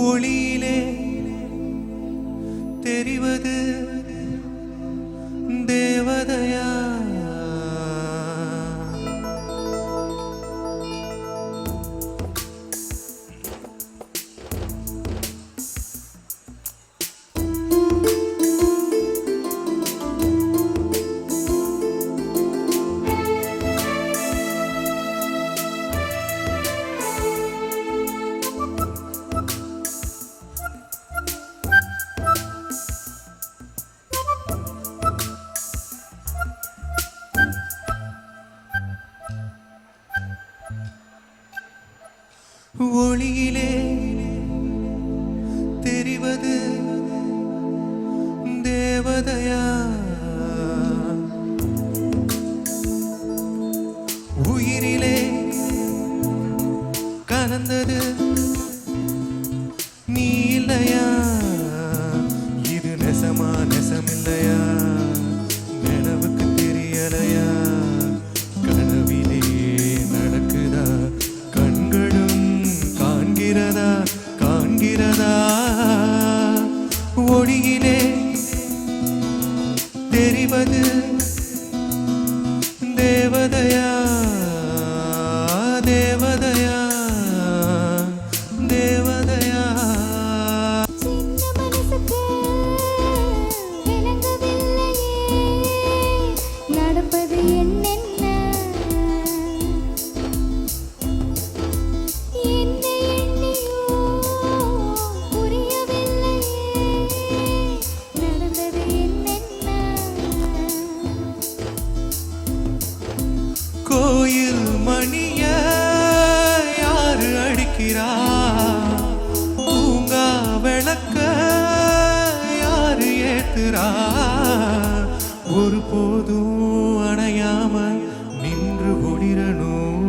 ஒளியிலே தெரிவது ஒளியிலே தெரிவது தேவதையா? உயிரிலே கலந்தது நீ இல்லையா? இது நெசமா நெசமில்லையா? காண்கிறதா காண்கிறதா? ஒளியிலே தெரிவது தேவதையா? கோயில் மணிய யாரு அடிக்கிறா? பூங்கா விளக்க யாரு ஏத்துறா? ஒரு போதும் அணையாம நின்று ஒளிரணும்